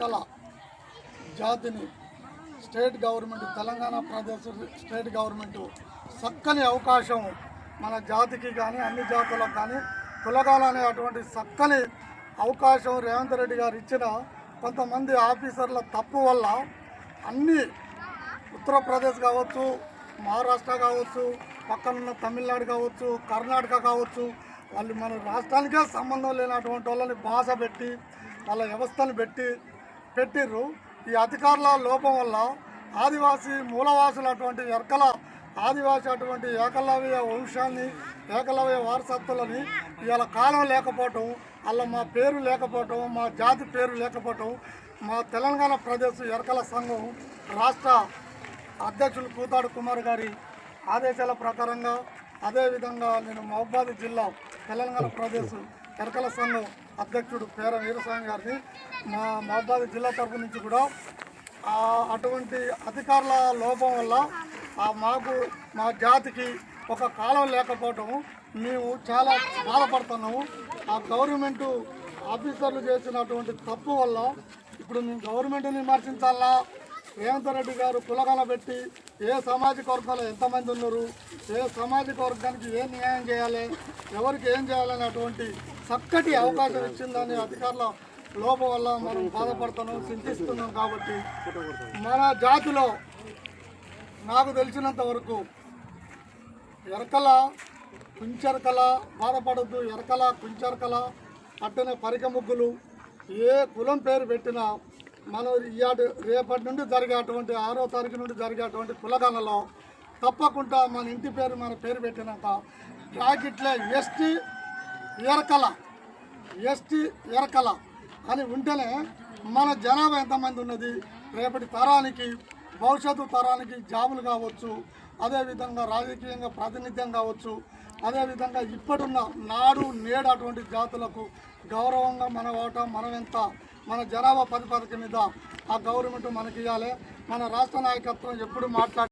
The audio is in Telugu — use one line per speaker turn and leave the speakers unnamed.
ఎరకల జాతిని state government Telangana Pradesh state government చక్కని అవకాశం మన జాతికి కానీ అన్ని జాతులకు కానీ కులగాలనే అటువంటి చక్కని అవకాశం రేవంత్ రెడ్డి గారు ఇచ్చిన కొంతమంది ఆఫీసర్ల తప్పు వల్ల అన్ని ఉత్తరప్రదేశ్ కావచ్చు మహారాష్ట్ర కావచ్చు పక్కనున్న తమిళనాడు కావచ్చు కర్ణాటక కావచ్చు వాళ్ళు మన రాష్ట్రానికే సంబంధం లేనటువంటి వాళ్ళని భాష పెట్టి వాళ్ళ వ్యవస్థను పెట్టి పెట్టిర్రు. ఈ అధికారుల లోపం వల్ల ఆదివాసీ మూలవాసులు అటువంటి ఎరకల ఆదివాసీ అటువంటి ఏకలవ్య వంశాన్ని ఏకలవ్య వారసత్వాలని ఇవాళ కాలం లేకపోవటం అలా మా పేరు లేకపోవటం మా జాతి పేరు లేకపోవటం మా తెలంగాణ ప్రదేశ్ ఎరకల సంఘం రాష్ట్ర అధ్యక్షులు కూతాడు కుమార్ గారి ఆదేశాల ప్రకారంగా అదేవిధంగా నేను మహబాద్ జిల్లా తెలంగాణ ప్రదేశ్ ఎరకల సంఘం అధ్యక్షుడు పేర వీరస్వామి గారిని మా మహబాద్ జిల్లా తరపు నుంచి కూడా అటువంటి అధికారుల లోపం వల్ల మాకు మా జాతికి ఒక కాలం లేకపోవటం మేము చాలా బాధపడుతున్నాము. ఆ గవర్నమెంటు ఆఫీసర్లు చేసినటువంటి తప్పు వల్ల ఇప్పుడు మేము గవర్నమెంట్ని విమర్శించాలా? రేవంత్ రెడ్డి గారు కులగల పెట్టి ఏ సామాజిక వర్గంలో ఎంతమంది ఉన్నారు ఏ సామాజిక వర్గానికి ఏ న్యాయం చేయాలి ఎవరికి ఏం చేయాలని అటువంటి చక్కటి అవకాశం ఇచ్చిందని అధికారుల లోపం వల్ల మనం బాధపడుతున్నాం చింతిస్తున్నాం కాబట్టి మన జాతిలో నాకు తెలిసినంత వరకు ఎరకల కుంచెరకల బాధపడద్దు ఎరకల కుంచెరకల అట్టనే పరిక ముగ్గులు ఏ కులం పేరు పెట్టినా మనం ఇవాడు రేపటి నుండి జరిగేటువంటి ఆరో తారీఖు నుండి జరిగేటువంటి కులగణలో తప్పకుండా మన ఇంటి పేరు మన పేరు పెట్టినాక బ్రాకెట్లే ఎస్టీ ఎరకల ఎస్టీ ఎరకల అని ఉంటేనే మన జనాభా ఎంతమంది ఉన్నది? రేపటి తరానికి భవిష్యత్తు తరానికి జాబులు కావచ్చు అదేవిధంగా రాజకీయంగా ప్రాతినిధ్యం కావచ్చు అదేవిధంగా ఇప్పుడున్న నాడు నేడు అటువంటి జాతులకు గౌరవంగా మన ఓటం మనం ఎంత మన జనాభా పది పథకం మీద ఆ గవర్నమెంట్ మనకి ఇవ్వాలి మన రాష్ట్ర నాయకత్వం ఎప్పుడు మాట్లాడి